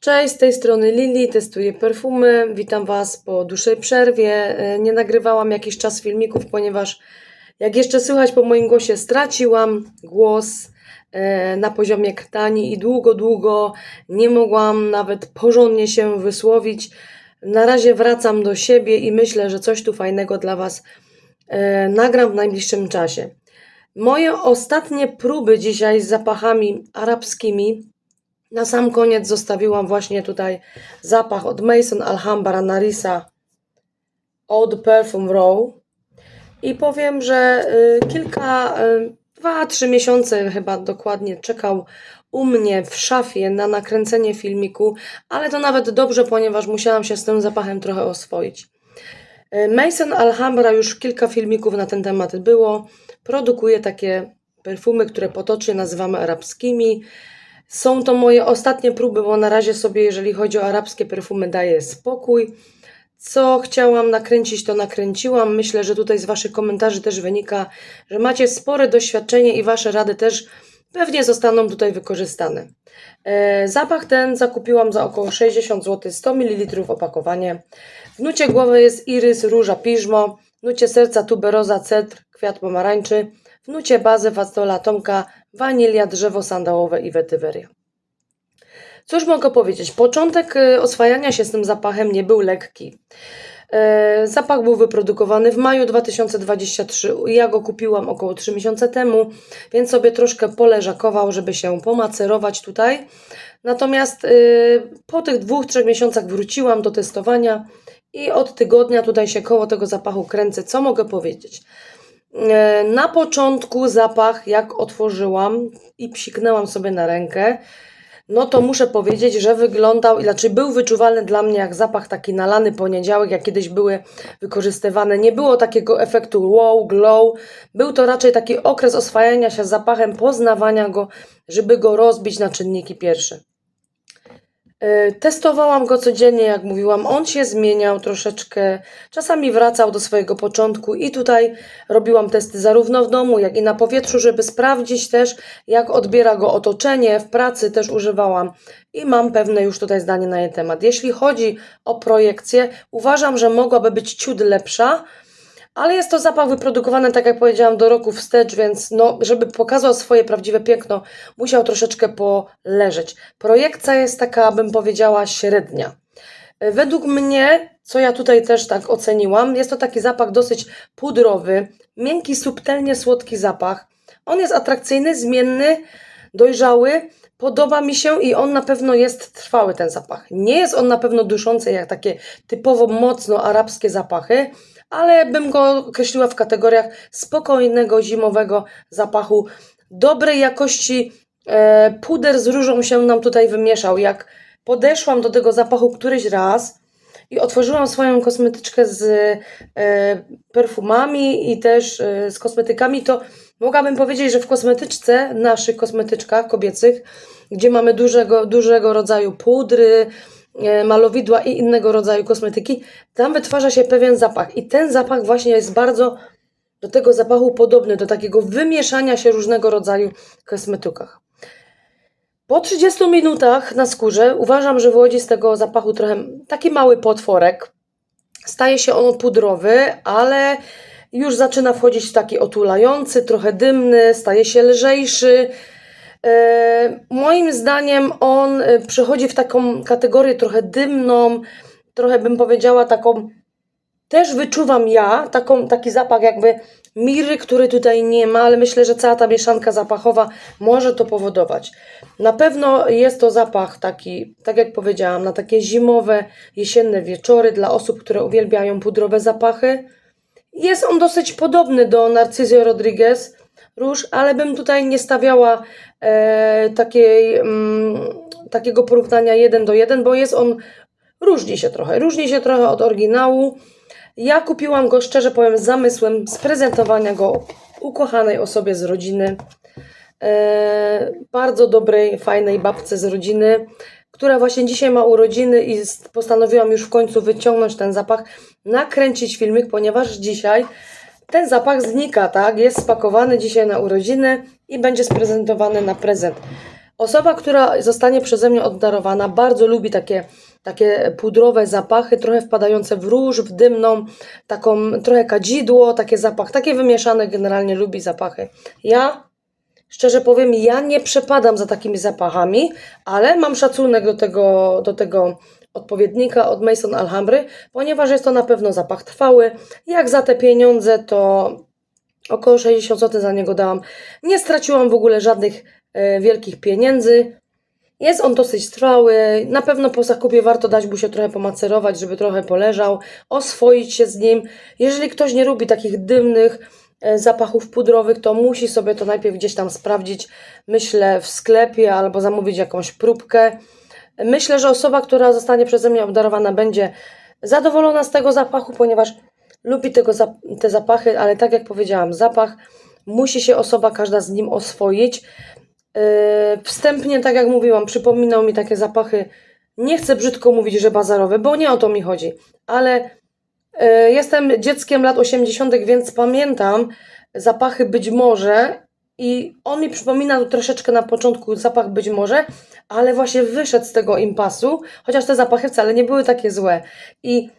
Cześć, z tej strony Lili, testuję perfumy. Witam Was po dłuższej przerwie. E, Nie nagrywałam jakiś czas filmików, ponieważ jak jeszcze słychać po moim głosie, straciłam głos e, na poziomie krtani i długo, długo nie mogłam nawet porządnie się wysłowić. Na razie wracam do siebie i myślę, że coś tu fajnego dla Was e, nagram w najbliższym czasie. Moje ostatnie próby dzisiaj z zapachami arabskimi na sam koniec zostawiłam właśnie tutaj zapach od Mason Alhambra Narisa od Perfume Row. I powiem, że y, kilka, y, dwa, trzy miesiące chyba dokładnie czekał u mnie w szafie na nakręcenie filmiku, ale to nawet dobrze, ponieważ musiałam się z tym zapachem trochę oswoić. Y, Mason Alhambra już kilka filmików na ten temat było. Produkuje takie perfumy, które potocznie nazywamy arabskimi. Są to moje ostatnie próby, bo na razie sobie, jeżeli chodzi o arabskie perfumy, daję spokój. Co chciałam nakręcić, to nakręciłam. Myślę, że tutaj z Waszych komentarzy też wynika, że macie spore doświadczenie i Wasze rady też pewnie zostaną tutaj wykorzystane. E, zapach ten zakupiłam za około 60 zł, 100 ml opakowanie. W nucie głowy jest irys, róża, piżmo. W nucie serca tuberoza, cetr, kwiat pomarańczy. W nucie bazy fastola, tomka, wanilia, drzewo sandałowe i wetyweria. Cóż mogę powiedzieć? Początek y, oswajania się z tym zapachem nie był lekki. E, Zapach był wyprodukowany w maju 2023. Ja go kupiłam około 3 miesiące temu, więc sobie troszkę poleżakował, żeby się pomacerować tutaj. Natomiast y, po tych dwóch, trzech miesiącach wróciłam do testowania i od tygodnia tutaj się koło tego zapachu kręcę. Co mogę powiedzieć? E, Na początku zapach, jak otworzyłam i psiknęłam sobie na rękę, no to muszę powiedzieć, że wyglądał, znaczy był wyczuwalny dla mnie jak zapach taki nalany poniedziałek, jak kiedyś były wykorzystywane. Nie było takiego efektu wow, glow. Był to raczej taki okres oswajania się z zapachem, poznawania go, żeby go rozbić na czynniki pierwsze. E, Testowałam go codziennie, jak mówiłam. On się zmieniał troszeczkę. Czasami wracał do swojego początku, i tutaj robiłam testy zarówno w domu, jak i na powietrzu, żeby sprawdzić też, jak odbiera go otoczenie. W pracy też używałam i mam pewne już tutaj zdanie na jej temat. Jeśli chodzi o projekcję, uważam, że mogłaby być ciut lepsza. Ale jest to zapach wyprodukowany, tak jak powiedziałam, do roku wstecz, więc no, żeby pokazał swoje prawdziwe piękno, musiał troszeczkę poleżeć. Projekcja jest taka, bym powiedziała, średnia. Według mnie, co ja tutaj też tak oceniłam, jest to taki zapach dosyć pudrowy, miękki, subtelnie słodki zapach. On jest atrakcyjny, zmienny, dojrzały. Podoba mi się i on na pewno jest trwały, ten zapach. Nie jest on na pewno duszący, jak takie typowo mocno arabskie zapachy, ale bym go określiła w kategoriach spokojnego, zimowego zapachu. Dobrej jakości e, puder z różą się nam tutaj wymieszał. Jak podeszłam do tego zapachu któryś raz i otworzyłam swoją kosmetyczkę z e, perfumami i też e, z kosmetykami, to mogłabym powiedzieć, że w kosmetyczce, naszych kosmetyczkach kobiecych, gdzie mamy dużego, dużego rodzaju pudry, malowidła i innego rodzaju kosmetyki, tam wytwarza się pewien zapach. I ten zapach właśnie jest bardzo do tego zapachu podobny, do takiego wymieszania się różnego rodzaju kosmetykach. Po 30 minutach na skórze uważam, że wychodzi z tego zapachu trochę taki mały potworek. Staje się on pudrowy, ale już zaczyna wchodzić w taki otulający, trochę dymny, staje się lżejszy. E, moim zdaniem on e, przechodzi w taką kategorię trochę dymną, trochę bym powiedziała taką, też wyczuwam ja taką, taki zapach jakby miry, który tutaj nie ma, ale myślę, że cała ta mieszanka zapachowa może to powodować. Na pewno jest to zapach taki, tak jak powiedziałam, na takie zimowe, jesienne wieczory dla osób, które uwielbiają pudrowe zapachy. Jest on dosyć podobny do Narcyzio Rodriguez róż, ale bym tutaj nie stawiała e, takiej, mm, takiego porównania jeden do jeden, bo jest on, różni się trochę, różni się trochę od oryginału. Ja kupiłam go, szczerze powiem, z zamysłem sprezentowania go ukochanej osobie z rodziny. E, bardzo dobrej, fajnej babce z rodziny, która właśnie dzisiaj ma urodziny i postanowiłam już w końcu wyciągnąć ten zapach, nakręcić filmik, ponieważ dzisiaj ten zapach znika, tak? Jest spakowany dzisiaj na urodziny i będzie sprezentowany na prezent. Osoba, która zostanie przeze mnie obdarowana, bardzo lubi takie, takie pudrowe zapachy, trochę wpadające w róż, w dymną, taką trochę kadzidło, takie zapach, takie wymieszane generalnie lubi zapachy. Ja, szczerze powiem, ja nie przepadam za takimi zapachami, ale mam szacunek do tego, do tego odpowiednika od Mason Alhambry, ponieważ jest to na pewno zapach trwały. Jak za te pieniądze, to około 60 zł za niego dałam. Nie straciłam w ogóle żadnych e, wielkich pieniędzy. Jest on dosyć trwały. Na pewno po zakupie warto dać mu się trochę pomacerować, żeby trochę poleżał, oswoić się z nim. Jeżeli ktoś nie lubi takich dymnych e, zapachów pudrowych, to musi sobie to najpierw gdzieś tam sprawdzić, myślę, w sklepie albo zamówić jakąś próbkę. Myślę, że osoba, która zostanie przeze mnie obdarowana, będzie zadowolona z tego zapachu, ponieważ lubi tego, te zapachy, ale tak jak powiedziałam, zapach musi się osoba każda z nim oswoić. Yy, wstępnie, tak jak mówiłam, przypominał mi takie zapachy, nie chcę brzydko mówić, że bazarowe, bo nie o to mi chodzi, ale yy, jestem dzieckiem lat 80., więc pamiętam zapachy być może i on mi przypomina tu troszeczkę na początku zapach być może, ale właśnie wyszedł z tego impasu, chociaż te zapachy wcale nie były takie złe. I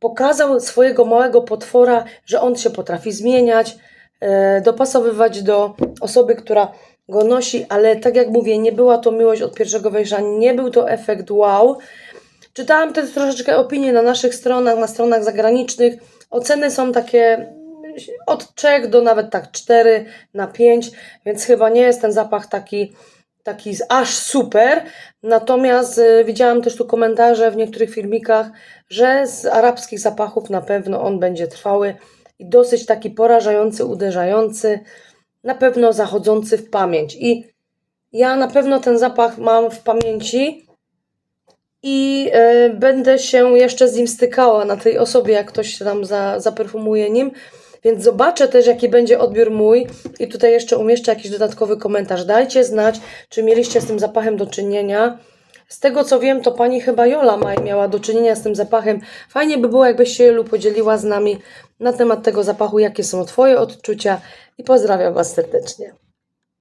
pokazał swojego małego potwora, że on się potrafi zmieniać, e, dopasowywać do osoby, która go nosi, ale tak jak mówię, nie była to miłość od pierwszego wejścia, nie był to efekt wow. Czytałam też troszeczkę opinie na naszych stronach, na stronach zagranicznych. Oceny są takie od 3 do nawet tak 4 na 5, więc chyba nie jest ten zapach taki, taki aż super. Natomiast y, widziałam też tu komentarze w niektórych filmikach, że z arabskich zapachów na pewno on będzie trwały i dosyć taki porażający, uderzający, na pewno zachodzący w pamięć. I ja na pewno ten zapach mam w pamięci i e, będę się jeszcze z nim stykała na tej osobie, jak ktoś się tam za, zaperfumuje nim. Więc zobaczę też, jaki będzie odbiór mój i tutaj jeszcze umieszczę jakiś dodatkowy komentarz. Dajcie znać, czy mieliście z tym zapachem do czynienia. Z tego co wiem, to pani chyba Jola Maj miała do czynienia z tym zapachem. Fajnie by było, jakbyś się Jolu podzieliła z nami na temat tego zapachu, jakie są Twoje odczucia i pozdrawiam Was serdecznie.